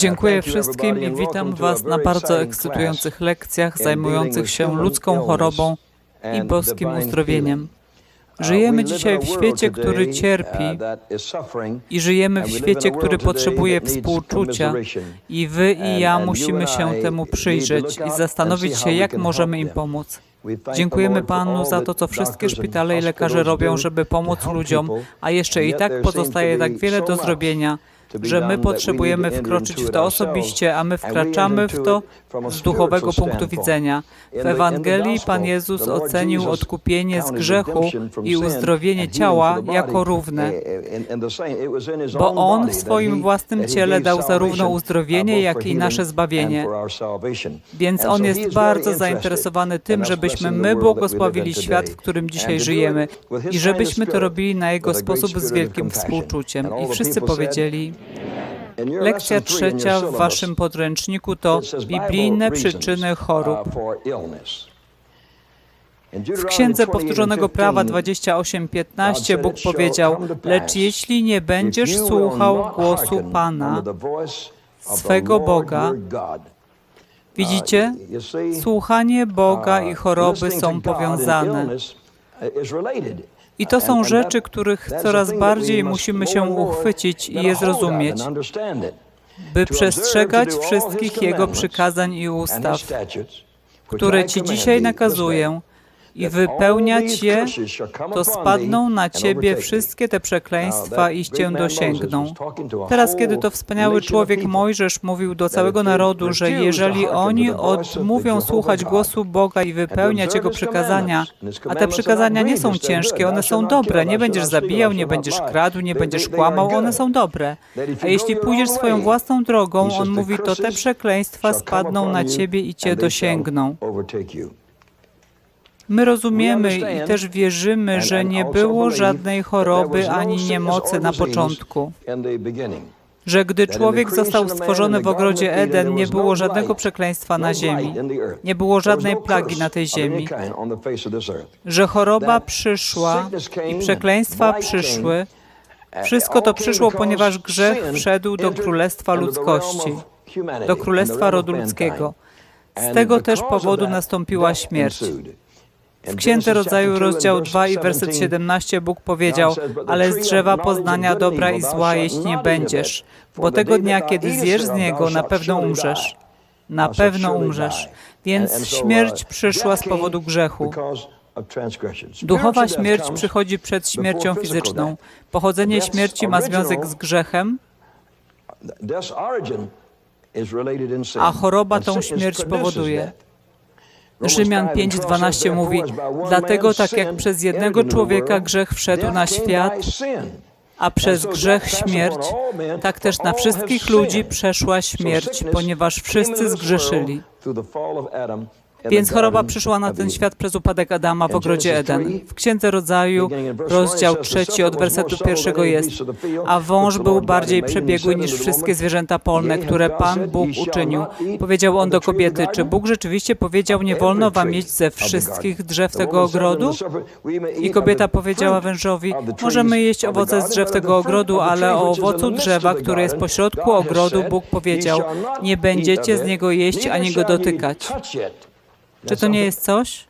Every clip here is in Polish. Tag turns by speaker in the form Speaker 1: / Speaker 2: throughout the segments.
Speaker 1: Dziękuję wszystkim i witam Was na bardzo ekscytujących lekcjach zajmujących się ludzką chorobą i boskim uzdrowieniem. Żyjemy dzisiaj w świecie, który cierpi i żyjemy w świecie, który potrzebuje współczucia. i Wy i ja musimy się temu przyjrzeć i zastanowić się, jak możemy im pomóc. Dziękujemy Panu za to, co wszystkie szpitale i lekarze robią, żeby pomóc ludziom, a jeszcze i tak pozostaje tak wiele do zrobienia, że my potrzebujemy wkroczyć w to osobiście, a my wkraczamy w to z duchowego punktu widzenia. W Ewangelii Pan Jezus ocenił odkupienie z grzechu i uzdrowienie ciała jako równe, bo On w swoim własnym ciele dał zarówno uzdrowienie, jak i nasze zbawienie. Więc On jest bardzo zainteresowany tym, żebyśmy my błogosławili świat, w którym dzisiaj żyjemy i żebyśmy to robili na Jego sposób z wielkim współczuciem. I wszyscy powiedzieli, Lekcja trzecia w Waszym podręczniku to biblijne przyczyny chorób. W Księdze Powtórzonego Prawa 28:15 Bóg powiedział: Lecz jeśli nie będziesz słuchał głosu Pana, swego Boga, widzicie, słuchanie Boga i choroby są powiązane. I to są rzeczy, których coraz bardziej musimy się uchwycić i je zrozumieć, by przestrzegać wszystkich Jego przykazań i ustaw, które Ci dzisiaj nakazuję, i wypełniać je, to spadną na ciebie wszystkie te przekleństwa i cię dosięgną. Teraz, kiedy to wspaniały człowiek Mojżesz mówił do całego narodu, że jeżeli oni odmówią słuchać głosu Boga i wypełniać Jego przykazania, a te przykazania nie są ciężkie, one są dobre, nie będziesz zabijał, nie będziesz kradł, nie będziesz kłamał, one są dobre. A jeśli pójdziesz swoją własną drogą, on mówi, to te przekleństwa spadną na ciebie i cię dosięgną. My rozumiemy i też wierzymy, że nie było żadnej choroby ani niemocy na początku. Że gdy człowiek został stworzony w ogrodzie Eden, nie było żadnego przekleństwa na ziemi. Nie było żadnej plagi na tej ziemi. Że choroba przyszła i przekleństwa przyszły. Wszystko to przyszło, ponieważ grzech wszedł do królestwa ludzkości, do królestwa rodu ludzkiego. Z tego też powodu nastąpiła śmierć. W Księdze Rodzaju, rozdział 2 i werset 17 Bóg powiedział, ale z drzewa poznania dobra i zła jeść nie będziesz, bo tego dnia, kiedy zjesz z niego, na pewno umrzesz. Na pewno umrzesz. Więc śmierć przyszła z powodu grzechu. Duchowa śmierć przychodzi przed śmiercią fizyczną. Pochodzenie śmierci ma związek z grzechem, a choroba tą śmierć powoduje. Rzymian 5:12 mówi: Dlatego tak jak przez jednego człowieka grzech wszedł na świat, a przez grzech śmierć, tak też na wszystkich ludzi przeszła śmierć, ponieważ wszyscy zgrzeszyli. Więc choroba przyszła na ten świat przez upadek Adama w ogrodzie Eden. W Księdze Rodzaju, rozdział trzeci od wersetu pierwszego jest A wąż był bardziej przebiegły niż wszystkie zwierzęta polne, które Pan Bóg uczynił. Powiedział on do kobiety, czy Bóg rzeczywiście powiedział, nie wolno wam jeść ze wszystkich drzew tego ogrodu? I kobieta powiedziała wężowi, możemy jeść owoce z drzew tego ogrodu, ale o owocu drzewa, które jest pośrodku ogrodu, Bóg powiedział, nie będziecie z niego jeść ani go dotykać. Czy to nie jest coś?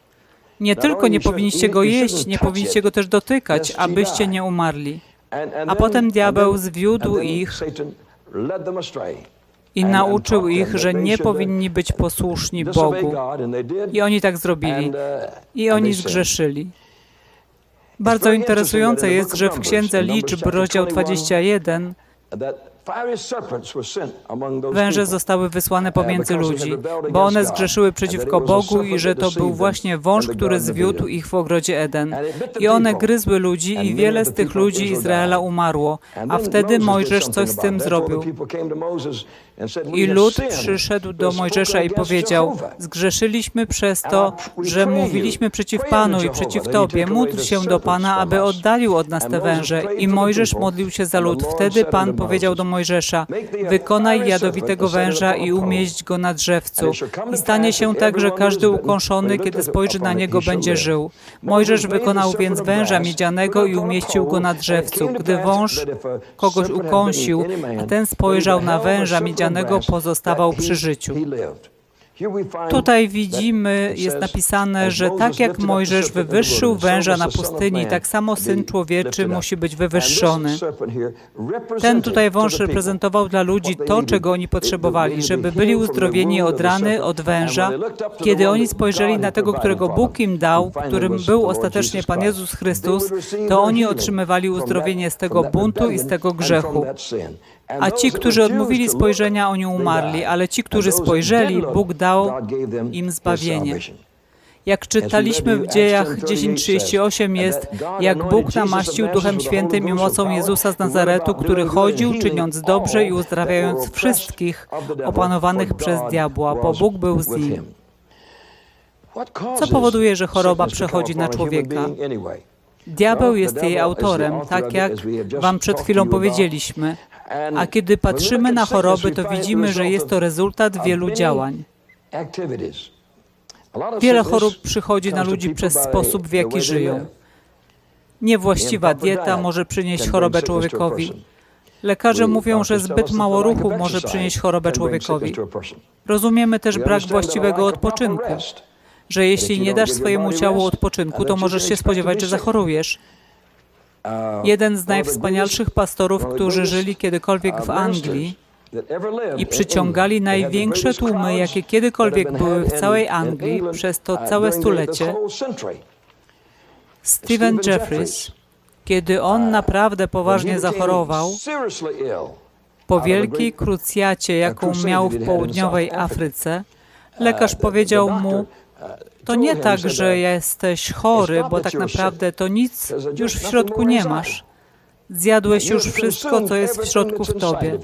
Speaker 1: Nie tylko nie powinniście go jeść, nie powinniście go też dotykać, abyście nie umarli. A potem diabeł zwiódł ich i nauczył ich, że nie powinni być posłuszni Bogu. I oni tak zrobili. I oni zgrzeszyli. Bardzo interesujące jest, że w Księdze Liczb, rozdział 21, Węże zostały wysłane pomiędzy ludzi, bo one zgrzeszyły przeciwko Bogu i że to był właśnie wąż, który zwiódł ich w ogrodzie Eden. I one gryzły ludzi i wiele z tych ludzi Izraela umarło. A wtedy Mojżesz coś z tym zrobił. I lud przyszedł do Mojżesza i powiedział, zgrzeszyliśmy przez to, że mówiliśmy przeciw Panu i przeciw Tobie. Módl się do Pana, aby oddalił od nas te węże. I Mojżesz modlił się za lud. Wtedy Pan powiedział do Mojżesza, wykonaj jadowitego węża i umieść go na drzewcu. I stanie się tak, że każdy ukąszony, kiedy spojrzy na niego, będzie żył. Mojżesz wykonał więc węża miedzianego i umieścił go na drzewcu. Gdy wąż kogoś ukąsił, a ten spojrzał na węża miedzianego, pozostawał przy życiu. Tutaj widzimy, jest napisane, że tak jak Mojżesz wywyższył węża na pustyni, tak samo Syn Człowieczy musi być wywyższony. Ten tutaj wąż reprezentował dla ludzi to, czego oni potrzebowali, żeby byli uzdrowieni od rany, od węża. Kiedy oni spojrzeli na tego, którego Bóg im dał, którym był ostatecznie Pan Jezus Chrystus, to oni otrzymywali uzdrowienie z tego buntu i z tego grzechu. A ci, którzy odmówili spojrzenia, oni umarli, ale ci, którzy spojrzeli, Bóg dał im zbawienie. Jak czytaliśmy w dziejach 10:38 jest, jak Bóg namaścił Duchem Świętym i mocą Jezusa z Nazaretu, który chodził, czyniąc dobrze i uzdrawiając wszystkich opanowanych przez diabła, bo Bóg był z nim. Co powoduje, że choroba przechodzi na człowieka? Diabeł jest jej autorem, tak jak Wam przed chwilą powiedzieliśmy. A kiedy patrzymy na choroby, to widzimy, że jest to rezultat wielu działań. Wiele chorób przychodzi na ludzi przez sposób, w jaki żyją. Niewłaściwa dieta może przynieść chorobę człowiekowi. Lekarze mówią, że zbyt mało ruchu może przynieść chorobę człowiekowi. Rozumiemy też brak właściwego odpoczynku, że jeśli nie dasz swojemu ciału odpoczynku, to możesz się spodziewać, że zachorujesz. Jeden z najwspanialszych pastorów, którzy żyli kiedykolwiek w Anglii i przyciągali największe tłumy, jakie kiedykolwiek były w całej Anglii przez to całe stulecie, Stephen Jeffries, kiedy on naprawdę poważnie zachorował, po wielkiej krucjacie, jaką miał w południowej Afryce, lekarz powiedział mu, to nie tak, że jesteś chory, bo tak naprawdę to nic już w środku nie masz. Zjadłeś już wszystko, co jest w środku w tobie.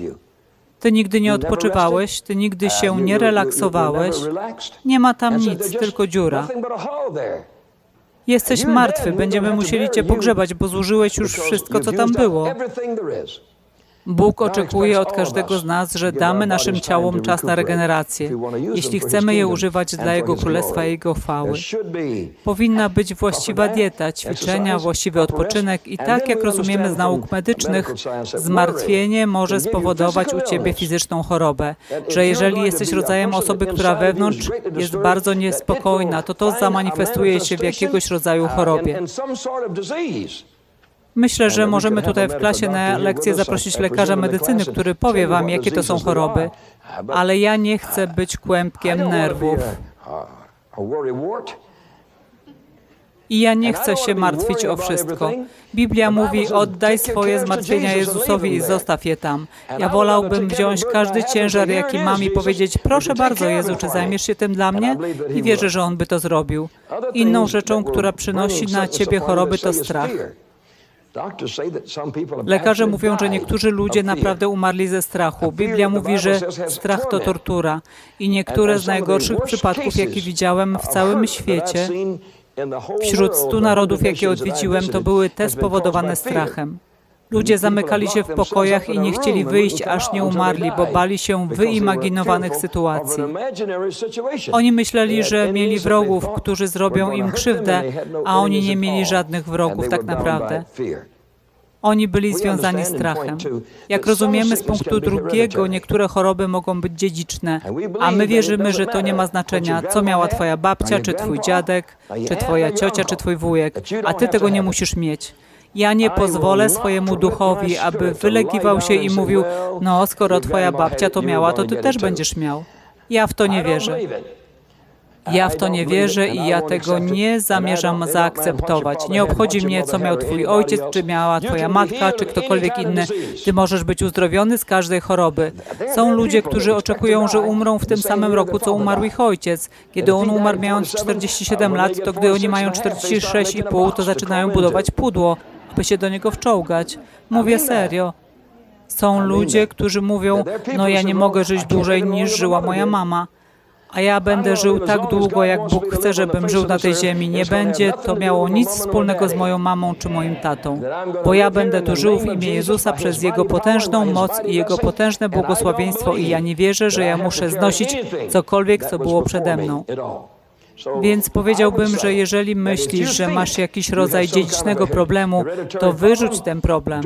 Speaker 1: Ty nigdy nie odpoczywałeś, ty nigdy się nie relaksowałeś. Nie ma tam nic, tylko dziura. Jesteś martwy, będziemy musieli cię pogrzebać, bo zużyłeś już wszystko, co tam było. Bóg oczekuje od każdego z nas, że damy naszym ciałom czas na regenerację, jeśli chcemy je używać dla Jego Królestwa i Jego chwały. Powinna być właściwa dieta, ćwiczenia, właściwy odpoczynek i tak jak rozumiemy z nauk medycznych, zmartwienie może spowodować u Ciebie fizyczną chorobę, że jeżeli jesteś rodzajem osoby, która wewnątrz jest bardzo niespokojna, to to zamanifestuje się w jakiegoś rodzaju chorobie. Myślę, że możemy tutaj w klasie na lekcję zaprosić lekarza medycyny, który powie Wam, jakie to są choroby, ale ja nie chcę być kłębkiem nerwów. I ja nie chcę się martwić o wszystko. Biblia mówi: oddaj swoje zmartwienia Jezusowi i zostaw je tam. Ja wolałbym wziąć każdy ciężar, jaki mam i powiedzieć: Proszę bardzo, Jezu, czy zajmiesz się tym dla mnie? I wierzę, że On by to zrobił. Inną rzeczą, która przynosi na ciebie choroby, to strach. Lekarze mówią, że niektórzy ludzie naprawdę umarli ze strachu. Biblia mówi, że strach to tortura. I niektóre z najgorszych przypadków, jakie widziałem w całym świecie, wśród stu narodów, jakie odwiedziłem, to były te spowodowane strachem. Ludzie zamykali się w pokojach i nie chcieli wyjść, aż nie umarli, bo bali się wyimaginowanych sytuacji. Oni myśleli, że mieli wrogów, którzy zrobią im krzywdę, a oni nie mieli żadnych wrogów tak naprawdę. Oni byli związani strachem. Jak rozumiemy z punktu drugiego, niektóre choroby mogą być dziedziczne, a my wierzymy, że to nie ma znaczenia, co miała twoja babcia, czy twój dziadek, czy twoja ciocia, czy twój wujek, a ty tego nie musisz mieć. Ja nie pozwolę swojemu duchowi, aby wylegiwał się i mówił, no skoro twoja babcia to miała, to ty też będziesz miał. Ja w to nie wierzę. Ja w to nie wierzę i ja tego nie zamierzam zaakceptować. Nie obchodzi mnie, co miał Twój ojciec, czy miała Twoja matka, czy ktokolwiek inny. Ty możesz być uzdrowiony z każdej choroby. Są ludzie, którzy oczekują, że umrą w tym samym roku, co umarł ich ojciec. Kiedy on umarł mając 47 lat, to gdy oni mają 46,5, to zaczynają budować pudło, by się do niego wczołgać. Mówię serio. Są ludzie, którzy mówią, no ja nie mogę żyć dłużej niż żyła moja mama. A ja będę żył tak długo, jak Bóg chce, żebym żył na tej ziemi. Nie będzie to miało nic wspólnego z moją mamą czy moim tatą, bo ja będę tu żył w imię Jezusa przez Jego potężną moc i Jego potężne błogosławieństwo i ja nie wierzę, że ja muszę znosić cokolwiek, co było przede mną. Więc powiedziałbym, że jeżeli myślisz, że masz jakiś rodzaj dziedzicznego problemu, to wyrzuć ten problem.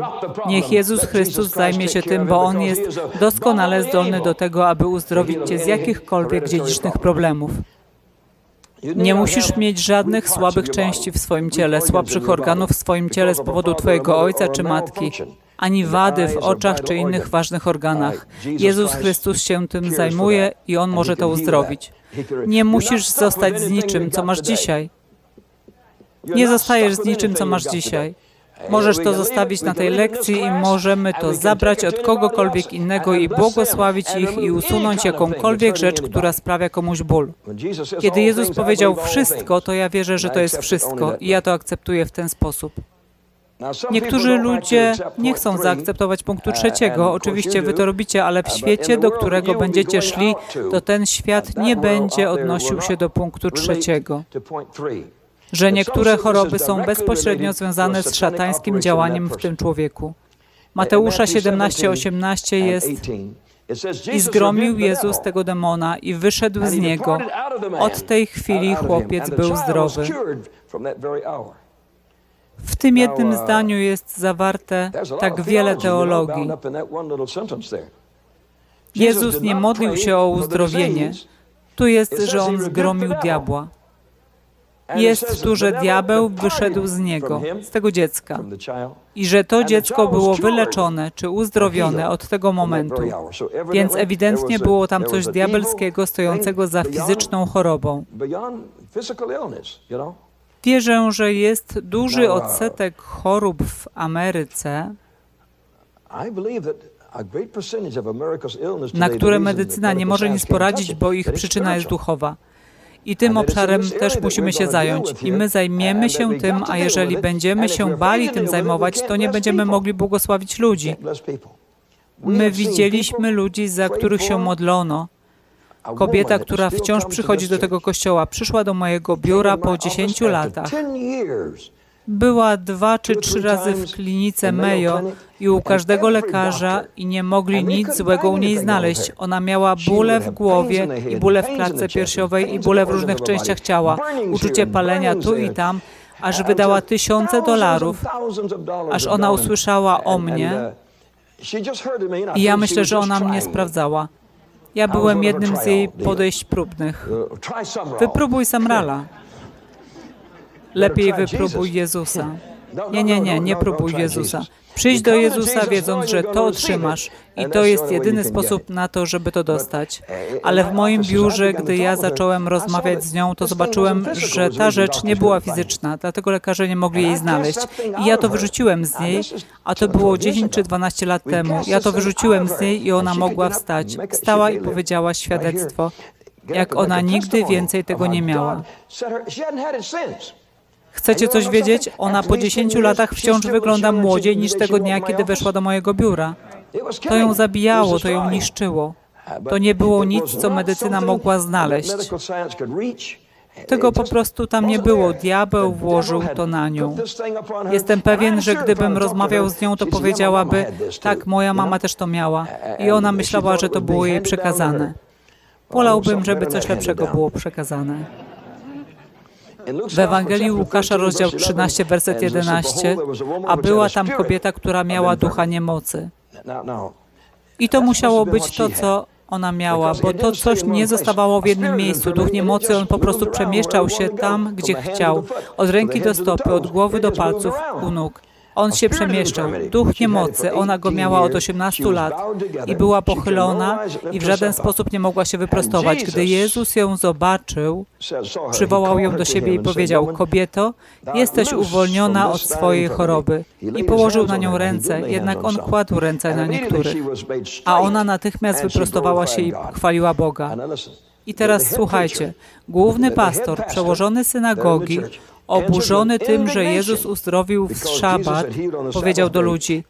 Speaker 1: Niech Jezus Chrystus zajmie się tym, bo On jest doskonale zdolny do tego, aby uzdrowić cię z jakichkolwiek dziedzicznych problemów. Nie musisz mieć żadnych słabych części w swoim ciele, słabszych organów w swoim ciele z powodu Twojego ojca czy matki, ani wady w oczach czy innych ważnych organach. Jezus Chrystus się tym zajmuje i On może to uzdrowić. Nie musisz zostać z niczym, co masz dzisiaj. Nie zostajesz z niczym, co masz dzisiaj. Możesz to zostawić na tej lekcji i możemy to zabrać od kogokolwiek innego i błogosławić ich i usunąć jakąkolwiek rzecz, która sprawia komuś ból. Kiedy Jezus powiedział wszystko, to ja wierzę, że to jest wszystko i ja to akceptuję w ten sposób. Niektórzy ludzie nie chcą zaakceptować punktu trzeciego. Oczywiście wy to robicie, ale w świecie, do którego będziecie szli, to ten świat nie będzie odnosił się do punktu trzeciego że niektóre choroby są bezpośrednio związane z szatańskim działaniem w tym człowieku. Mateusza 17:18 jest i zgromił Jezus tego demona i wyszedł z niego. Od tej chwili chłopiec był zdrowy. W tym jednym zdaniu jest zawarte tak wiele teologii. Jezus nie modlił się o uzdrowienie. Tu jest, że on zgromił diabła. Jest tu, że diabeł wyszedł z niego, z tego dziecka, i że to dziecko było wyleczone czy uzdrowione od tego momentu. Więc ewidentnie było tam coś diabelskiego stojącego za fizyczną chorobą. Wierzę, że jest duży odsetek chorób w Ameryce, na które medycyna nie może nic poradzić, bo ich przyczyna jest duchowa. I tym obszarem też musimy się zająć. I my zajmiemy się tym, a jeżeli będziemy się bali tym zajmować, to nie będziemy mogli błogosławić ludzi. My widzieliśmy ludzi, za których się modlono. Kobieta, która wciąż przychodzi do tego kościoła, przyszła do mojego biura po 10 latach. Była dwa czy trzy razy w klinice Mayo i u każdego lekarza i nie mogli nic złego u niej znaleźć. Ona miała bóle w głowie i bóle w klatce piersiowej i bóle w różnych częściach ciała, uczucie palenia tu i tam, aż wydała tysiące dolarów, aż ona usłyszała o mnie. i ja myślę, że ona mnie sprawdzała. Ja byłem jednym z jej podejść próbnych. Wypróbuj Samrala. Lepiej wypróbuj Jezusa. Nie, nie, nie, nie próbuj Jezusa. Przyjdź do Jezusa, wiedząc, że to otrzymasz i to jest jedyny sposób na to, żeby to dostać. Ale w moim biurze, gdy ja zacząłem rozmawiać z nią, to zobaczyłem, że ta rzecz nie była fizyczna, dlatego lekarze nie mogli jej znaleźć. I ja to wyrzuciłem z niej, a to było 10 czy 12 lat temu. Ja to wyrzuciłem z niej i ona mogła wstać. Wstała i powiedziała świadectwo, jak ona nigdy więcej tego nie miała. Chcecie coś wiedzieć? Ona po 10 latach wciąż wygląda młodziej niż tego dnia, kiedy weszła do mojego biura. To ją zabijało, to ją niszczyło. To nie było nic, co medycyna mogła znaleźć. Tego po prostu tam nie było. Diabeł włożył to na nią. Jestem pewien, że gdybym rozmawiał z nią, to powiedziałaby, tak, moja mama też to miała. I ona myślała, że to było jej przekazane. Wolałbym, żeby coś lepszego było przekazane. W Ewangelii Łukasza, rozdział 13, werset 11, a była tam kobieta, która miała ducha niemocy. I to musiało być to, co ona miała, bo to coś nie zostawało w jednym miejscu. Duch niemocy, on po prostu przemieszczał się tam, gdzie chciał, od ręki do stopy, od głowy do palców, u nóg. On się przemieszczał. Duch niemocy, ona go miała od 18 lat i była pochylona i w żaden sposób nie mogła się wyprostować. Gdy Jezus ją zobaczył, przywołał ją do siebie i powiedział, kobieto, jesteś uwolniona od swojej choroby. I położył na nią ręce, jednak on kładł ręce na niektórych. A ona natychmiast wyprostowała się i chwaliła Boga. I teraz słuchajcie, główny pastor, przełożony synagogi, oburzony tym, że Jezus uzdrowił w szabat, powiedział do ludzi: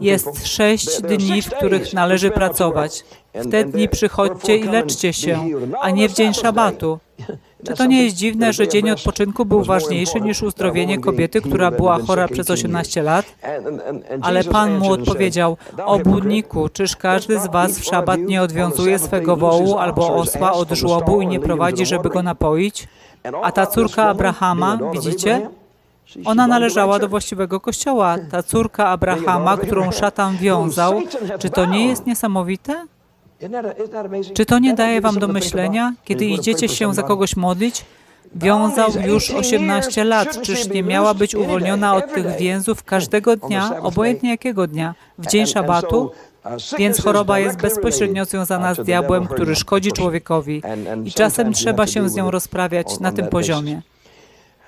Speaker 1: Jest sześć dni, w których należy pracować. W te dni przychodźcie i leczcie się, a nie w dzień szabatu. Czy to nie jest dziwne, że dzień odpoczynku był ważniejszy niż uzdrowienie kobiety, która była chora przez 18 lat? Ale Pan mu odpowiedział, obłudniku, czyż każdy z was w szabat nie odwiązuje swego wołu albo osła od żłobu i nie prowadzi, żeby go napoić? A ta córka Abrahama, widzicie? Ona należała do właściwego kościoła. Ta córka Abrahama, którą szatan wiązał, czy to nie jest niesamowite? Czy to nie daje wam do myślenia, kiedy idziecie się za kogoś modlić? Wiązał już 18 lat. Czyż nie miała być uwolniona od tych więzów każdego dnia, obojętnie jakiego dnia, w dzień szabatu? Więc choroba jest bezpośrednio związana z diabłem, który szkodzi człowiekowi i czasem trzeba się z nią rozprawiać na tym poziomie.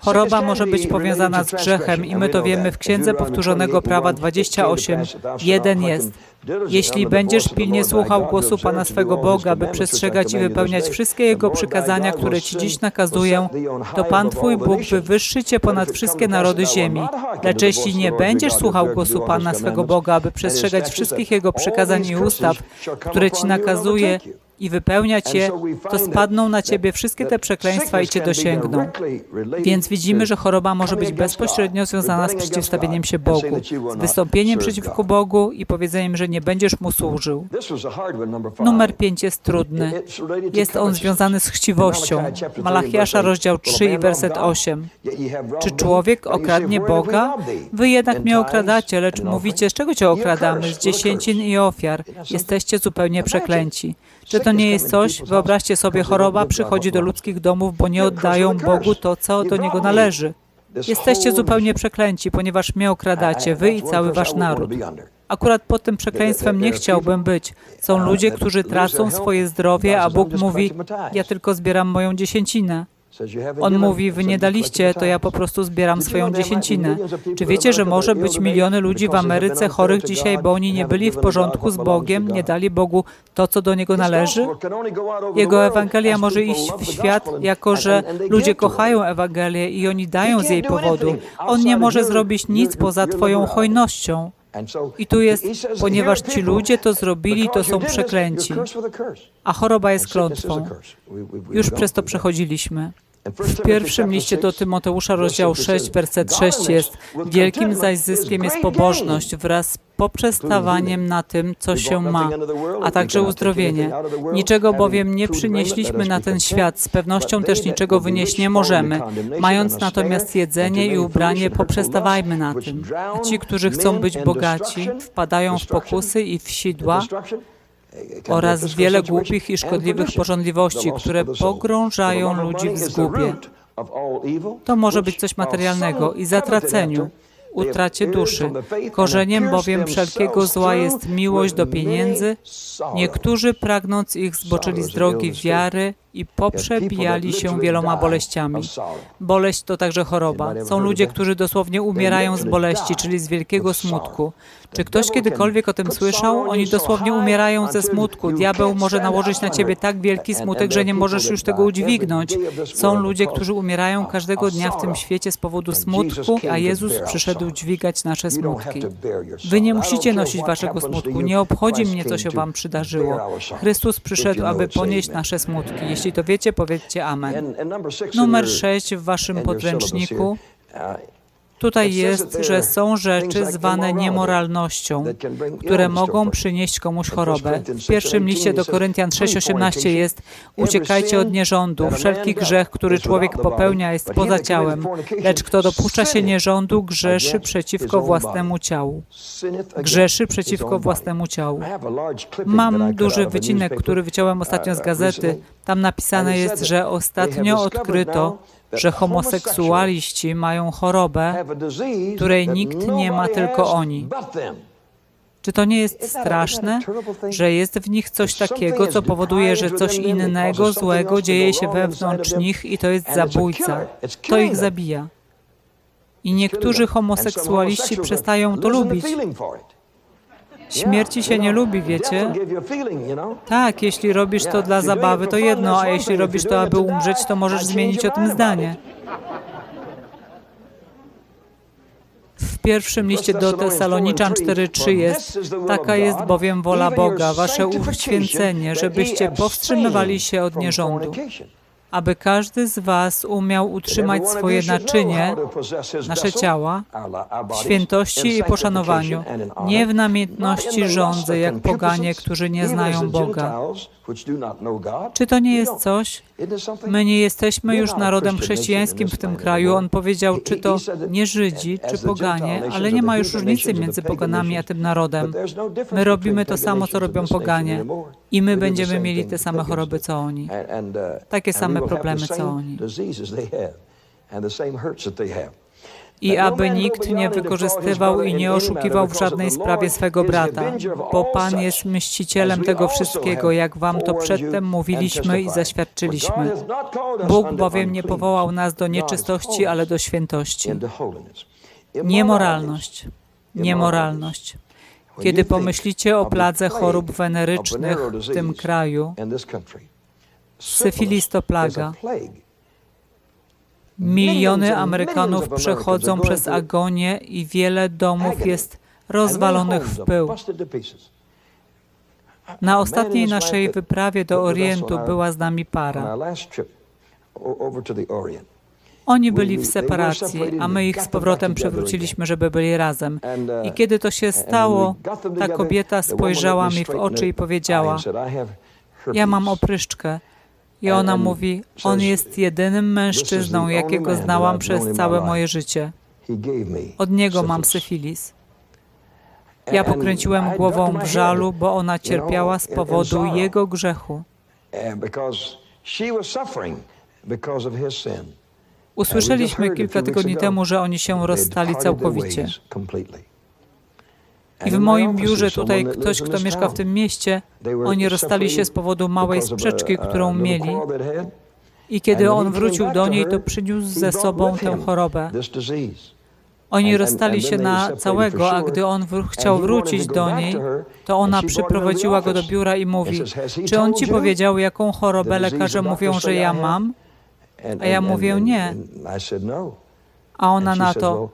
Speaker 1: Choroba może być powiązana z grzechem i my to wiemy w Księdze Powtórzonego Prawa 28. Jeden jest. Jeśli będziesz pilnie słuchał głosu Pana swego Boga, by przestrzegać i wypełniać wszystkie Jego przykazania, które Ci dziś nakazuję, to Pan Twój Bóg wywyższy Cię ponad wszystkie narody ziemi. Lecz jeśli nie będziesz słuchał głosu Pana swego Boga, aby przestrzegać wszystkich Jego przykazań i ustaw, które Ci nakazuje, i wypełnia Cię, to spadną na Ciebie wszystkie te przekleństwa i Cię dosięgną. Więc widzimy, że choroba może być bezpośrednio związana z przeciwstawieniem się Bogu, z wystąpieniem przeciwko Bogu i powiedzeniem, że nie będziesz Mu służył. Numer 5 jest trudny. Jest on związany z chciwością. Malachiasza, rozdział 3 i werset 8. Czy człowiek okradnie Boga? Wy jednak mnie okradacie, lecz mówicie, z czego Cię okradamy? Z dziesięcin i ofiar. Jesteście zupełnie przeklęci. Czy to nie jest coś? Wyobraźcie sobie, choroba przychodzi do ludzkich domów, bo nie oddają Bogu to, co do Niego należy. Jesteście zupełnie przeklęci, ponieważ mnie okradacie, wy i cały wasz naród. Akurat pod tym przekleństwem nie chciałbym być. Są ludzie, którzy tracą swoje zdrowie, a Bóg mówi, ja tylko zbieram moją dziesięcinę. On mówi, wy nie daliście, to ja po prostu zbieram swoją dziesięcinę. Czy wiecie, że może być miliony ludzi w Ameryce chorych dzisiaj, bo oni nie byli w porządku z Bogiem, nie dali Bogu to, co do Niego należy? Jego Ewangelia może iść w świat, jako że ludzie kochają Ewangelię i oni dają z jej powodu. On nie może zrobić nic poza Twoją hojnością. I tu jest, ponieważ ci ludzie to zrobili, to są przeklęci. A choroba jest klątwą. Już przez to przechodziliśmy. W pierwszym liście do Tymoteusza, rozdział 6, werset 6 jest Wielkim zaś zyskiem jest pobożność wraz z poprzestawaniem na tym, co się ma, a także uzdrowienie. Niczego bowiem nie przynieśliśmy na ten świat, z pewnością też niczego wynieść nie możemy. Mając natomiast jedzenie i ubranie, poprzestawajmy na tym. Ci, którzy chcą być bogaci, wpadają w pokusy i w sidła, oraz wiele głupich i szkodliwych porządliwości, które pogrążają ludzi w zgubie. To może być coś materialnego i zatraceniu, utracie duszy. Korzeniem bowiem wszelkiego zła jest miłość do pieniędzy. Niektórzy pragnąc ich zboczyli z drogi wiary i poprzebijali się wieloma boleściami. Boleść to także choroba. Są ludzie, którzy dosłownie umierają z boleści, czyli z wielkiego smutku. Czy ktoś kiedykolwiek o tym słyszał? Oni dosłownie umierają ze smutku. Diabeł może nałożyć na ciebie tak wielki smutek, że nie możesz już tego udźwignąć. Są ludzie, którzy umierają każdego dnia w tym świecie z powodu smutku, a Jezus przyszedł dźwigać nasze smutki. Wy nie musicie nosić waszego smutku. Nie obchodzi mnie, co się wam przydarzyło. Chrystus przyszedł, aby ponieść nasze smutki. Jeśli to wiecie, powiedzcie Amen. Numer 6 w waszym podręczniku Tutaj jest, że są rzeczy zwane niemoralnością, które mogą przynieść komuś chorobę. W pierwszym liście do Koryntian 6,18 jest uciekajcie od nierządu. Wszelki grzech, który człowiek popełnia, jest poza ciałem, lecz kto dopuszcza się nierządu, grzeszy przeciwko własnemu ciału. Grzeszy przeciwko własnemu ciału. Mam duży wycinek, który wyciąłem ostatnio z gazety. Tam napisane jest, że ostatnio odkryto, że homoseksualiści mają chorobę, której nikt nie ma, tylko oni. Czy to nie jest straszne, że jest w nich coś takiego, co powoduje, że coś innego złego dzieje się wewnątrz nich i to jest zabójca? To ich zabija. I niektórzy homoseksualiści przestają to lubić. Śmierci się nie lubi, wiecie? Tak, jeśli robisz to dla zabawy, to jedno, a jeśli robisz to, aby umrzeć, to możesz zmienić o tym zdanie. W pierwszym liście do Tesaloniczan 4:3 jest: Taka jest bowiem wola Boga, wasze uświęcenie, żebyście powstrzymywali się od nierządu aby każdy z Was umiał utrzymać swoje naczynie, nasze ciała, w świętości i poszanowaniu, nie w namiętności żądzy, jak poganie, którzy nie znają Boga. Czy to nie jest coś? My nie jesteśmy już narodem chrześcijańskim w tym kraju. On powiedział, czy to nie Żydzi, czy poganie, ale nie ma już różnicy między poganami a tym narodem. My robimy to samo, co robią poganie i my będziemy mieli te same choroby, co oni. Takie same problemy, co oni. I aby nikt nie wykorzystywał i nie oszukiwał w żadnej sprawie swego brata, bo Pan jest mścicielem tego wszystkiego, jak wam to przedtem mówiliśmy i zaświadczyliśmy. Bóg bowiem nie powołał nas do nieczystości, ale do świętości. Niemoralność. Niemoralność. Kiedy pomyślicie o pladze chorób wenerycznych w tym kraju, syfilis to plaga. Miliony Amerykanów przechodzą przez agonię i wiele domów jest rozwalonych w pył. Na ostatniej naszej wyprawie do Orientu była z nami para. Oni byli w separacji, a my ich z powrotem przywróciliśmy, żeby byli razem. I kiedy to się stało, ta kobieta spojrzała mi w oczy i powiedziała: Ja mam opryszczkę. I ona mówi: On jest jedynym mężczyzną, jakiego znałam przez całe moje życie. Od niego mam syfilis. Ja pokręciłem głową w żalu, bo ona cierpiała z powodu jego grzechu. Usłyszeliśmy kilka tygodni temu, że oni się rozstali całkowicie. I w moim biurze tutaj ktoś, kto mieszka w tym mieście, oni rozstali się z powodu małej sprzeczki, którą mieli. I kiedy on wrócił do niej, to przyniósł ze sobą tę chorobę. Oni rozstali się na całego, a gdy on chciał wrócić do niej, to ona przyprowadziła go do biura i mówi, czy on ci powiedział, jaką chorobę lekarze mówią, że ja mam? A ja mówię, nie. A ona na to,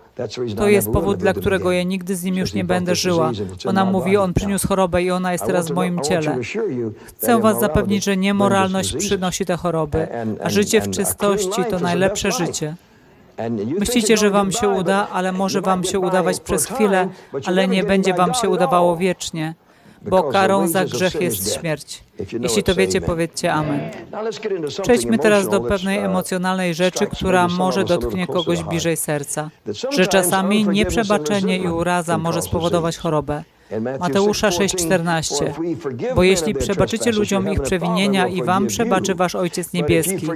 Speaker 1: to jest powód, dla którego ja nigdy z nim już nie będę żyła. Ona mówi, on przyniósł chorobę i ona jest teraz w moim ciele. Chcę was zapewnić, że niemoralność przynosi te choroby, a życie w czystości to najlepsze życie. Myślicie, że wam się uda, ale może wam się udawać przez chwilę, ale nie będzie wam się udawało wiecznie bo karą za grzech jest śmierć. Jeśli to wiecie, powiedzcie Amen. Przejdźmy teraz do pewnej emocjonalnej rzeczy, która może dotknie kogoś bliżej serca. Że czasami nieprzebaczenie i uraza może spowodować chorobę. Mateusza 6,14 Bo jeśli przebaczycie ludziom ich przewinienia i wam przebaczy wasz Ojciec Niebieski,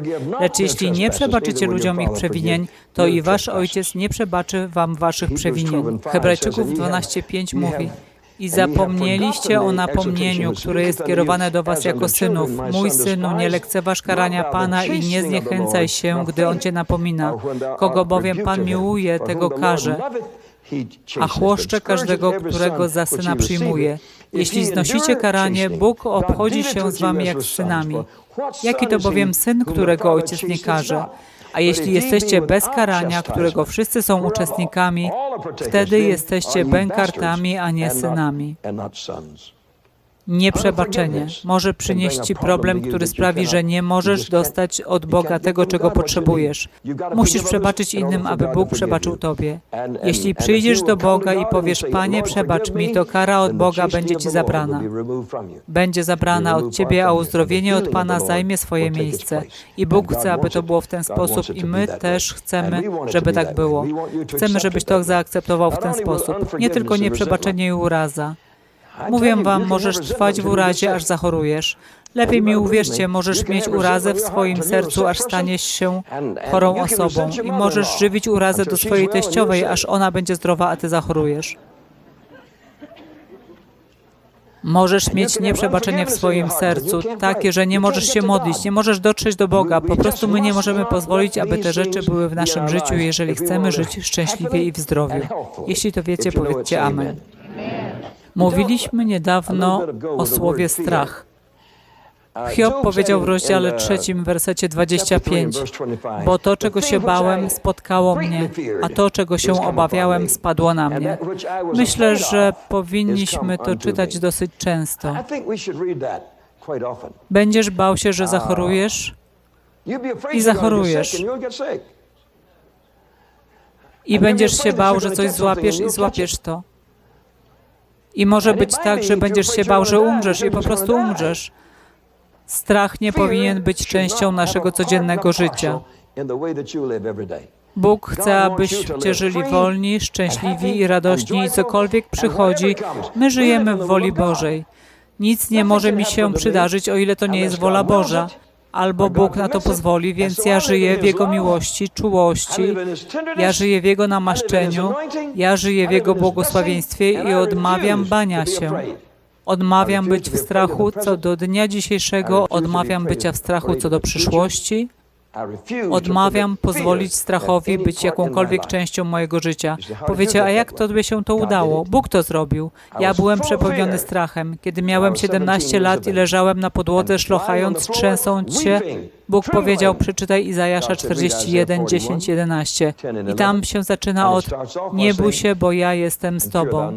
Speaker 1: lecz jeśli nie przebaczycie ludziom ich przewinień, to i wasz Ojciec nie przebaczy wam waszych przewinień. Hebrajczyków 12,5 mówi i zapomnieliście o napomnieniu, które jest kierowane do was jako synów. Mój synu, nie lekceważ karania Pana i nie zniechęcaj się, gdy On cię napomina. Kogo bowiem Pan miłuje, tego karze, a chłoszcze każdego, którego za syna przyjmuje. Jeśli znosicie karanie, Bóg obchodzi się z wami jak z synami. Jaki to bowiem syn, którego ojciec nie karze? A jeśli jesteście bez karania, którego wszyscy są uczestnikami, wtedy jesteście bękartami, a nie synami. Nieprzebaczenie może przynieść Ci problem, który sprawi, że nie możesz dostać od Boga tego, czego potrzebujesz. Musisz przebaczyć innym, aby Bóg przebaczył Tobie. Jeśli przyjdziesz do Boga i powiesz, Panie, przebacz mi, to kara od Boga będzie Ci zabrana. Będzie zabrana od Ciebie, a uzdrowienie od Pana zajmie swoje miejsce. I Bóg chce, aby to było w ten sposób i my też chcemy, żeby tak było. Chcemy, żebyś to zaakceptował w ten sposób. Nie tylko nieprzebaczenie i uraza. Mówię wam, możesz trwać w urazie, aż zachorujesz. Lepiej mi uwierzcie, możesz mieć urazę w swoim sercu, aż staniesz się chorą osobą. I możesz żywić urazę do swojej teściowej, aż ona będzie zdrowa, a ty zachorujesz. Możesz mieć nieprzebaczenie w swoim sercu, takie, że nie możesz się modlić, nie możesz dotrzeć do Boga. Po prostu my nie możemy pozwolić, aby te rzeczy były w naszym życiu, jeżeli chcemy żyć szczęśliwie i w zdrowiu. Jeśli to wiecie, powiedzcie Amen. Mówiliśmy niedawno o słowie strach. Hiob powiedział w rozdziale trzecim, wersecie 25, bo to, czego się bałem, spotkało mnie, a to, czego się obawiałem, spadło na mnie. Myślę, że powinniśmy to czytać dosyć często. Będziesz bał się, że zachorujesz i zachorujesz. I będziesz się bał, że coś złapiesz i złapiesz to. I może być tak, że będziesz się bał, że umrzesz i po prostu umrzesz. Strach nie powinien być częścią naszego codziennego życia. Bóg chce, abyście żyli wolni, szczęśliwi i radośni i cokolwiek przychodzi, my żyjemy w woli Bożej. Nic nie może mi się przydarzyć, o ile to nie jest wola Boża. Albo Bóg na to pozwoli, więc ja żyję w Jego miłości, czułości, ja żyję w Jego namaszczeniu, ja żyję w Jego błogosławieństwie i odmawiam bania się. Odmawiam być w strachu co do dnia dzisiejszego, odmawiam bycia w strachu co do przyszłości, Odmawiam pozwolić strachowi być jakąkolwiek częścią mojego życia. Powiecie, a jak to by się to udało? Bóg to zrobił. Ja byłem przepełniony strachem. Kiedy miałem 17 lat i leżałem na podłodze, szlochając, trzęsąc się, Bóg powiedział, przeczytaj Izajasza 41, 10, 11. I tam się zaczyna od, nie bój się, bo ja jestem z Tobą.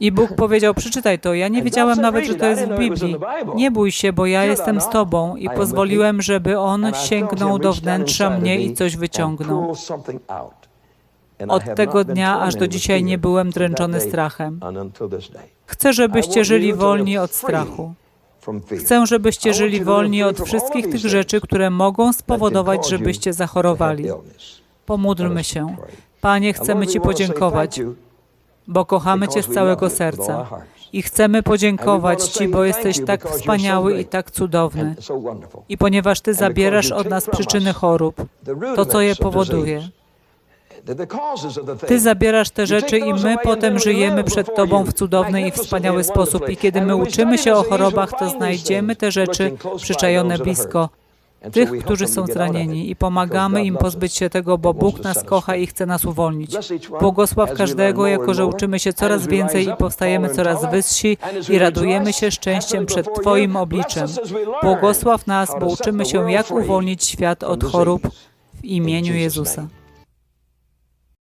Speaker 1: I Bóg powiedział, przeczytaj to. Ja nie wiedziałem nawet, że to jest w Biblii. Nie bój się, bo ja jestem z Tobą. I pozwoliłem, żeby On sięgnął do wnętrza mnie i coś wyciągnął. Od tego dnia aż do dzisiaj nie byłem dręczony strachem. Chcę, żebyście żyli wolni od strachu. Chcę, żebyście żyli wolni od wszystkich tych rzeczy, które mogą spowodować, żebyście zachorowali. Pomódlmy się. Panie, chcemy Ci podziękować bo kochamy Cię z całego serca. I chcemy podziękować Ci, bo jesteś tak wspaniały i tak cudowny. I ponieważ Ty zabierasz od nas przyczyny chorób, to co je powoduje. Ty zabierasz te rzeczy i my potem żyjemy przed Tobą w cudowny i wspaniały sposób. I kiedy my uczymy się o chorobach, to znajdziemy te rzeczy przyczajone blisko tych, którzy są zranieni i pomagamy im pozbyć się tego, bo Bóg nas kocha i chce nas uwolnić. Błogosław każdego, jako że uczymy się coraz więcej i powstajemy coraz wyżsi i radujemy się szczęściem przed Twoim obliczem. Błogosław nas, bo uczymy się, jak uwolnić świat od chorób w imieniu Jezusa.